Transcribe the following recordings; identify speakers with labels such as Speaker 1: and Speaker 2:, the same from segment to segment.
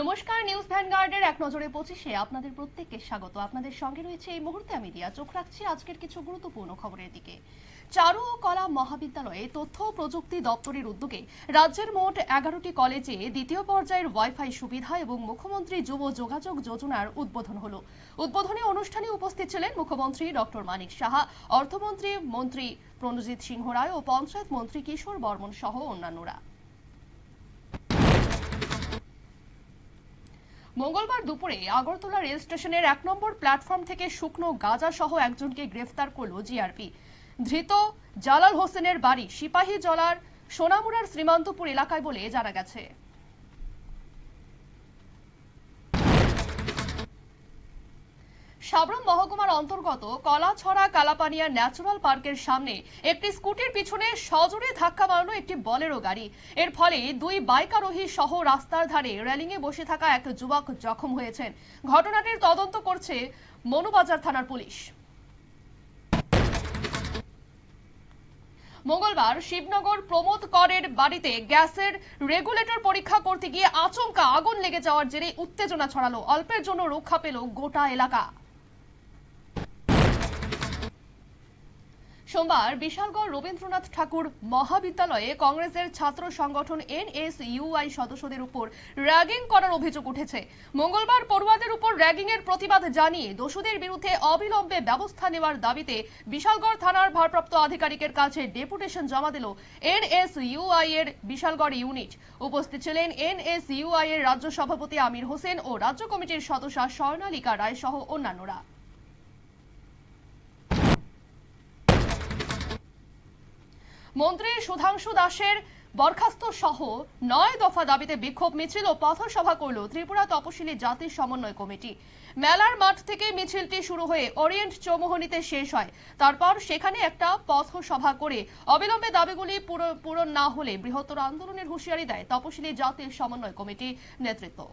Speaker 1: নমস্কার, নিউজ ভ্যানগার্ডের এক নজরে পঁচিশে আপনাদের প্রত্যেককে স্বাগত। আপনাদের সঙ্গে রয়েছে এই মুহূর্তে আমি দিয়া চোখ রাখছি আজকের কিছু গুরুত্বপূর্ণ খবরের দিকে। চারু ও কলা মহাবিদ্যালয়ে তথ্য প্রযুক্তি দপ্তরের উদ্যোগে রাজ্যের মোট এগারোটি কলেজে দ্বিতীয় পর্যায়ের ওয়াইফাই সুবিধা এবং মুখ্যমন্ত্রী যুব যোগাযোগ যোজনার উদ্বোধন হল। উদ্বোধনী অনুষ্ঠানে উপস্থিত ছিলেন মুখ্যমন্ত্রী ডক্টর মানিক সাহা, অর্থমন্ত্রী মন্ত্রী প্রণজিৎ সিংহ রায় ও পঞ্চায়েত মন্ত্রী কিশোর বর্মন সহ অন্যান্যরা। মঙ্গলবার দুপুরে আগরতলা রেল স্টেশনের এক নম্বর প্ল্যাটফর্ম থেকে শুকনো গাঁজা সহ একজনকে গ্রেফতার করল জিআরপি ধৃত জালাল হোসেনের বাড়ি সিপাহী জলার সোনামুড়ার শ্রীমন্তপুর এলাকায় বলে জানা গেছে। সাবরুম মহকুমার অন্তর্গত কলাছড়া কালাপানিয়া ন্যাচুরাল পার্কের সামনে একটি স্কুটির পিছনে সজোরে ধাক্কা মারল একটি বলেরো গাড়ি। এর ফলে দুই বাইক আরোহী সহ রাস্তার ধারে রেলিংয়ে বসে থাকা এক যুবক জখম হয়েছেন। ঘটনাটির তদন্ত করছে মনুবাজার থানার পুলিশ। মঙ্গলবার শিবনগর প্রমোদ করের বাড়িতে গ্যাসের রেগুলেটর পরীক্ষা করতে গিয়ে আচমকা আগুন লেগে যাওয়ার জেরে উত্তেজনা ছড়ালো। অল্পের জন্য রক্ষা পেল গোটা এলাকা। সোমবার বিশালগড় রবীন্দ্রনাথ ঠাকুর মহাবিদ্যালয়ে কংগ্রেসের ছাত্র সংগঠন এনএসইউআই সদস্যদের উপর র্যাগিং করার অভিযোগ উঠেছে। মঙ্গলবার পড়ুয়াদের উপর র্যাগিং এর প্রতিবাদ জানিয়ে দোষীদের বিরুদ্ধে অবিলম্বে ব্যবস্থা নেওয়ার দাবিতে বিশালগড় থানার ভারপ্রাপ্ত আধিকারিকের কাছে ডেপুটেশন জমা দিল এনএসইউআই এর বিশালগড় ইউনিট। উপস্থিত ছিলেন এনএসইউআই এর রাজ্য সভাপতি আমির হোসেন ও রাজ্য কমিটির সদস্য স্বর্ণালিকা রায় সহ অন্যান্যরা। মন্ত্রী সুধাংশু দাসের বরখাস্ত সহ নয় দফা দাবিতে বিক্ষোভ মিছিল ও পথসভা করল ত্রিপুরা তপশিলি জাতি সমন্বয় কমিটি। মেলার মাঠ থেকে মিছিলটি শুরু হয়ে ওরিয়েন্ট চৌমোহনীতে শেষ হয়। তারপর সেখানে একটা পথসভা করে অবিলম্বে দাবিগুলি পূর- পূরণ না হলে বৃহত্তর আন্দোলনের হুঁশিয়ারি দেয় তপশিলি জাতির সমন্বয় কমিটি নেতৃত্ব।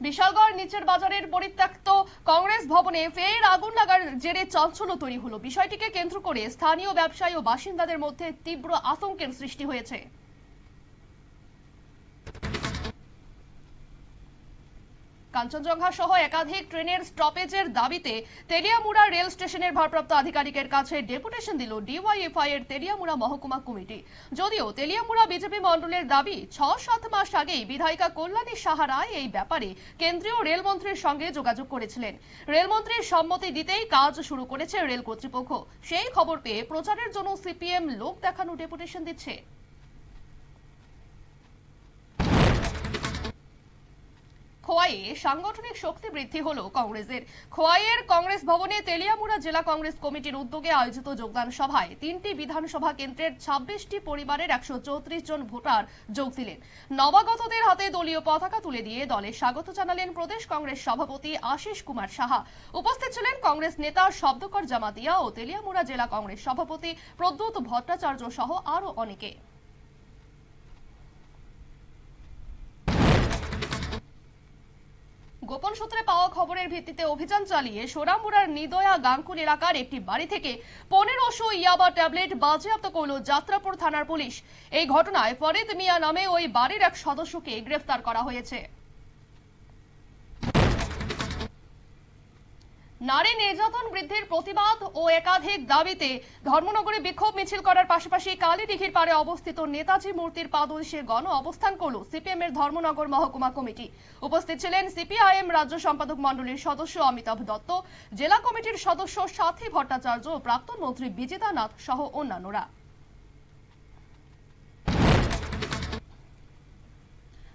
Speaker 1: বিশালগড় নিচের বাজারের পরিত্যক্ত কংগ্রেস ভবনে ফের আগুন লাগার জেরে চাঞ্চল্য তৈরি হলো। বিষয়টিকে কেন্দ্র করে স্থানীয় ব্যবসায়ী ও বাসিন্দাদের মধ্যে তীব্র আতঙ্কের সৃষ্টি হয়েছে। কাঞ্চনজঙ্ঘা সহ একাধিক ট্রেনের স্টপেজের দাবিতে তেলিয়ামুড়া রেল স্টেশনের ভারপ্রাপ্ত আধিকারিকের কাছে ডেপুটেশন দিল ডিওয়াইএফআই এর তেলিয়ামুড়া মহকুমা কমিটি। যদিও তেলিয়ামুড়া বিজেপি মণ্ডলের দাবি ছ সাত মাস আগেই বিধায়িকা কল্যাণী সাহারা এই ব্যাপারে কেন্দ্রীয় রেলমন্ত্রীর সঙ্গে যোগাযোগ করেছিলেন। রেলমন্ত্রীর সম্মতি দিতেই কাজ শুরু করেছে রেল কর্তৃপক্ষ। সেই খবর পেয়ে প্রচারের জন্য সিপিএম লোক দেখানো ডেপুটেশন দিচ্ছে। খোয়াইয়ে সাংগঠনিক শক্তি বৃদ্ধি হলো কংগ্রেসের। খোয়াইয়ের কংগ্রেস ভবনে তেলিয়ামুড়া জেলা কংগ্রেস কমিটির উদ্যোগে আয়োজিত যোগদান সভায় তিনটি বিধানসভা কেন্দ্রের ছাব্বিশটি পরিবারের একশো চৌত্রিশ জন ভোটার যোগ দিলেন। নবাগতদের হাতে দলীয় পতাকা তুলে দিয়ে দলে স্বাগত জানালেন প্রদেশ কংগ্রেস সভাপতি আশিস কুমার সাহা। উপস্থিত ছিলেন কংগ্রেস নেতা শব্দকর জামাতিয়া ও তেলিয়ামুড়া জেলা কংগ্রেস সভাপতি প্রদ্যুৎ ভট্টাচার্য সহ আরও অনেকে। সূত্রে পাওয়া খবরের ভিত্তিতে অভিযান চালিয়ে সোনামুড়ার নিদয়া গাঙ্কুল এলাকার একটি বাড়ি থেকে পনেরোশো ইয়াবা ট্যাবলেট বাজেয়াপ্ত করল যাত্রাপুর থানার পুলিশ। এই ঘটনায় ফরিদ মিয়া নামে ওই বাড়ির এক সদস্যকে গ্রেফতার করা হয়েছে। নারী নির্যাতন বৃদ্ধির প্রতিবাদ ও একাধিক দাবিতে ধর্মনগরে বিক্ষোভ মিছিল করার পাশাপাশি কালীদিঘির পারে অবস্থিত নেতাজি মূর্তির পাদদেশে গণ অবস্থান করল সিপিএম এর ধর্মনগর মহকুমা কমিটি। উপস্থিত ছিলেন সিপিআইএম রাজ্য সম্পাদক মণ্ডলীর সদস্য অমিতাভ দত্ত, জেলা কমিটির সদস্য সাথী ভট্টাচার্য ও প্রাক্তন মন্ত্রী বিজেতা নাথ সহ অন্যান্যরা।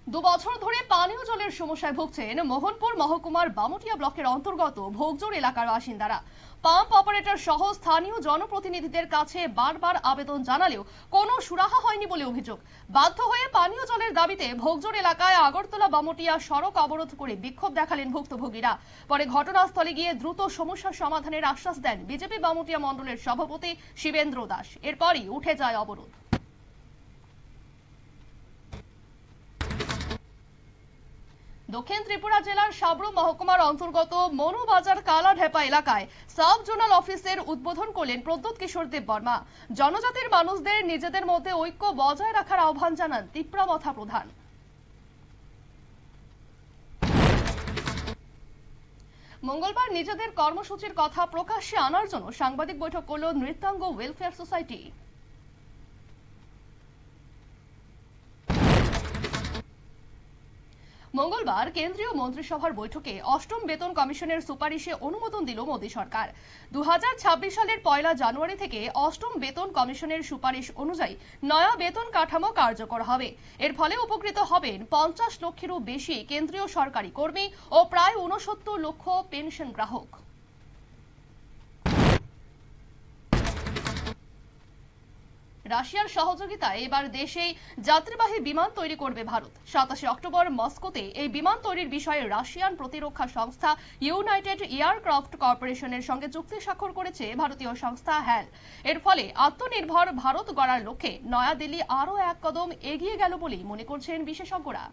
Speaker 1: দু বছর ধরে পানীয় জলের সমস্যায় ভুগছেন মোহনপুর মহকুমার বামুটিয়া ব্লকের অন্তর্গত ভোগজোর এলাকার বাসিন্দারা। পাম্প অপারেটর সহ স্থানীয় জনপ্রতিনিধিদের কাছে বারবার আবেদন জানালেও কোনো সুরাহা হয়নি বলে অভিযোগ। বাধ্য হয়ে পানীয় জলের দাবিতে ভোগজোর এলাকায় আগরতলা বামুটিয়া সড়ক অবরোধ করে বিক্ষোভ দেখালেন ভুক্তভোগীরা। পরে ঘটনাস্থলে গিয়ে দ্রুত সমস্যার সমাধানের আশ্বাস দেন বিজেপি বামুটিয়া মণ্ডলের সভাপতি শিবেন্দ্র দাস। এরপরই উঠে যায় অবরোধ। দক্ষিণ ত্রিপুরা জেলার সাবরু মহকুমার অন্তর্গত মনুবাজার কালাঢেপা এলাকায় সাব জোনাল অফিসের উদ্বোধন করলেন প্রদ্যুৎ কিশোর দেব বর্মা। জনজাতির মানুষদের নিজেদের মধ্যে ঐক্য বজায় রাখার আহ্বান জানান তিপ্রামথা প্রধান। মঙ্গলবার নিজেদের কর্মসূচির কথা প্রকাশ্যে আনার জন্য সাংবাদিক বৈঠক করল নৃত্যাঙ্গ ওয়েলফেয়ার সোসাইটি মঙ্গলবার কেন্দ্রীয় মন্ত্রিসভার বৈঠকে অষ্টম বেতন কমিশনের সুপারিশে অনুমোদন দিল মোদী সরকার। দু হাজার ছাব্বিশ সালের পয়লা জানুয়ারি থেকে অষ্টম বেতন কমিশনের সুপারিশ অনুযায়ী নয়া বেতন কাঠামো কার্যকর হবে। এর ফলে উপকৃত হবেন পঞ্চাশ লক্ষেরও বেশি কেন্দ্রীয় সরকারি কর্মী ও প্রায় ঊনসত্তর লক্ষ পেনশন গ্রাহক। রাশিয়ার সহযোগিতায় এবার দেশেই যাত্রীবাহী বিমান তৈরি করবে ভারত। সাতাশে অক্টোবর মস্কোতে এই বিমান তৈরির বিষয়ে রাশিয়ান প্রতিরক্ষা সংস্থা ইউনাইটেড এয়ারক্রাফট কর্পোরেশনের সঙ্গে চুক্তি স্বাক্ষর করেছে ভারতীয় সংস্থা হ্যাল। এর ফলে আত্মনির্ভর ভারত গড়ার লক্ষ্যে নয়াদিল্লি আরও এক কদম এগিয়ে গেল বলেই মনে করছেন বিশেষজ্ঞরা।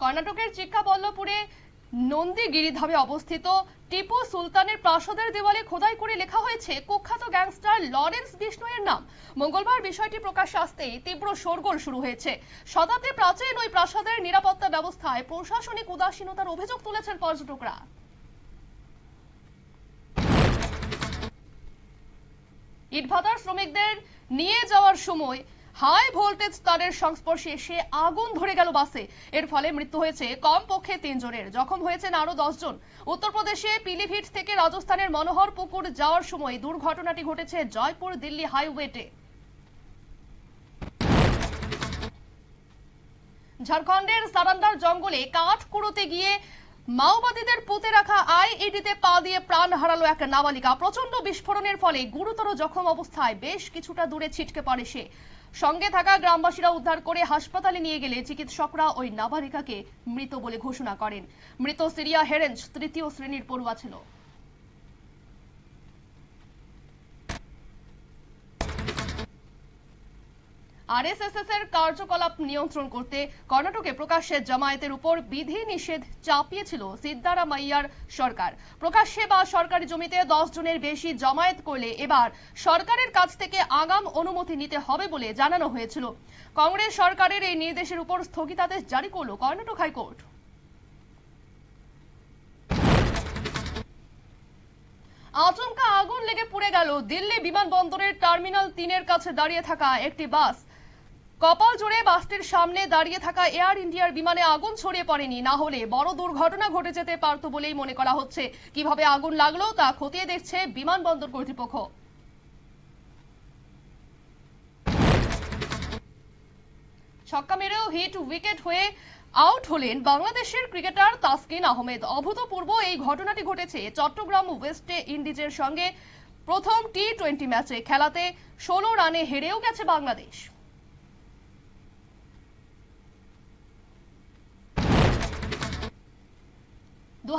Speaker 1: কর্ণাটকের চিক্কাবল্লপুরে নন্দী গিরিধামে অবস্থিত টিপু সুলতানের প্রাসাদের দেওয়ালে খোদাই করে লেখা হয়েছে, কুখ্যাত গ্যাংস্টার লরেন্স বিষ্ণয়ের নাম। মঙ্গলবার বিষয়টি প্রকাশ্যে আসতেই তীব্র শোরগোল শুরু হয়েছে। শতাব্দী প্রাচীন ওই প্রাসাদের নিরাপত্তা ব্যবস্থায় প্রশাসনিক উদাসীনতার অভিযোগ তুলেছেন পর্যটকরা। ইটভাটার শ্রমিকদের নিয়ে যাওয়ার সময় হাই ভোল্টেজ তারের সংস্পর্শে এসে আগুন ধরে গেল বাসে। এর ফলে মৃত্যু হয়েছে কমপক্ষে তিনজনের জখম হয়েছেন আরও জন। উত্তরপ্রদেশে পিলিভিট থেকে রাজস্থানের মনোহর পুকুর যাওয়ার সময় দুর্ঘটনাটি ঘটেছে জয়পুর দিল্লি হাইওয়েতে। ঝাড়খণ্ডের সারান্দার জঙ্গলে কাঠ কুড়োতে গিয়ে মাওবাদীদের পুঁতে রাখা আইইডিতে পা দিয়ে প্রাণ হারালো এক নাবালিকা। প্রচণ্ড বিস্ফোরণের ফলে গুরুতর জখম অবস্থায় বেশ কিছুটা দূরে ছিটকে পড়ে সে। সঙ্গে থাকা গ্রামবাসীরা উদ্ধার করে হাসপাতালে নিয়ে গেলে চিকিৎসকরা ওই নাবালিকাকে মৃত বলে ঘোষণা করেন। মৃত সিরিয়া হেরেঞ্জ তৃতীয় শ্রেণির পড়ুয়া ছিল। আরএসএস এর কার্যকলাপ নিয়ন্ত্রণ করতে কর্ণাটকে প্রকাশ্যে জামায়াতের উপর বিধি নিষেধ চাপিয়েছিল সিদ্দারামাইয়ার সরকার। প্রকাশ্যে বা সরকারি জমিতে দশ জনের বেশি জামায়াত করলে এবার সরকারের কাছ থেকে আগাম অনুমতি নিতে হবে বলে জানানো হয়েছিল। কংগ্রেস সরকারের এই নির্দেশের উপর স্থগিতাদেশ জারি করল কর্ণাটক হাইকোর্ট। আচমকা আগুন লেগে পুড়ে গেল দিল্লি বিমানবন্দরের টার্মিনাল তিনের কাছে দাঁড়িয়ে থাকা একটি বাস। কপাল জোরে বাসটির সামনে দাঁড়িয়ে থাকা এয়ার ইন্ডিয়ার বিমানে আগুন ছড়িয়ে পড়েনি। না হলে বড় দুর্ঘটনা ঘটে যেতে পারত বলেই মনে করা হচ্ছে। কীভাবে আগুন লাগল তা খতিয়ে দেখছে বিমানবন্দর কর্তৃপক্ষ। ছক্কা মেরেও হিট উইকেট হয়ে আউট হলেন বাংলাদেশের ক্রিকেটার তাসকিন আহমেদ। অভূতপূর্ব এই ঘটনাটি ঘটেছে চট্টগ্রাম ওয়েস্ট ইন্ডিজের সঙ্গে প্রথম টি টোয়েন্টি ম্যাচে খেলাতে ষোলো রানে হেরেও গেছে বাংলাদেশ দু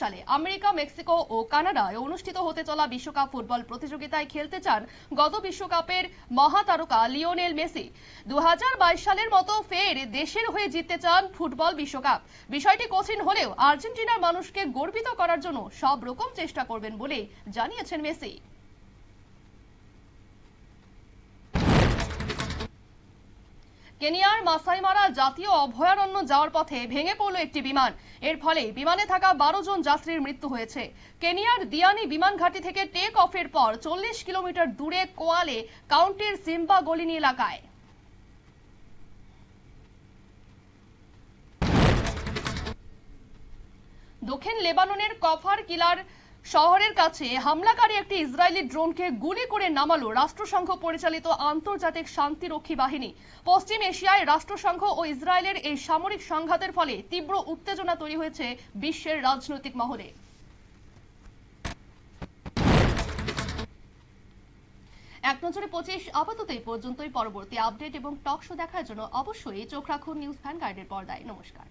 Speaker 1: সালে আমেরিকা, মেক্সিকো ও কানাডায় অনুষ্ঠিত হতে চলা বিশ্বকাপ ফুটবল প্রতিযোগিতায় খেলতে চান গত বিশ্বকাপের মহাতারকা লিওনেল মেসি। দু হাজার বাইশ সালের মতো ফের দেশের হয়ে জিততে চান ফুটবল বিশ্বকাপ। বিষয়টি কঠিন হলেও আর্জেন্টিনার মানুষকে গর্বিত করার জন্য সব রকম চেষ্টা করবেন বলে জানিয়েছেন মেসি। কেনিয়ার মাসাইমারা জাতীয় অভয়ারণ্য যাওয়ার পথে ভেঙে পড়ল একটি বিমান। এর ফলে বিমানে থাকা বারো জন যাত্রীর মৃত্যু হয়েছে। কেনিয়ার দিয়ানি বিমান ঘাঁটি থেকে টেক অফের পর চল্লিশ কিলোমিটার দূরে কোয়ালে কাউন্টির সিম্বা গলিনি এলাকায়। দক্ষিণ লেবাননের কফার কিলার শহরের কাছে হামলাকারী একটি ইসরায়েলি ড্রোনকে গুলি করে নামালো রাষ্ট্রসংঘ পরিচালিত আন্তর্জাতিক শান্তিরক্ষী বাহিনী। পশ্চিম এশিয়ায় রাষ্ট্রসংঘ ও ইসরায়েলের এই সামরিক সংঘাতের ফলে তীব্র উত্তেজনা তৈরি হয়েছে বিশ্বের রাজনৈতিক মহলে। এক নজরে পঁচিশ, আপাতত এই পর্যন্তই। পরবর্তী আপডেট এবং টক শো দেখার জন্য অবশ্যই চোখ রাখুন নিউজ ভ্যান গাইডের পর্দায়। নমস্কার।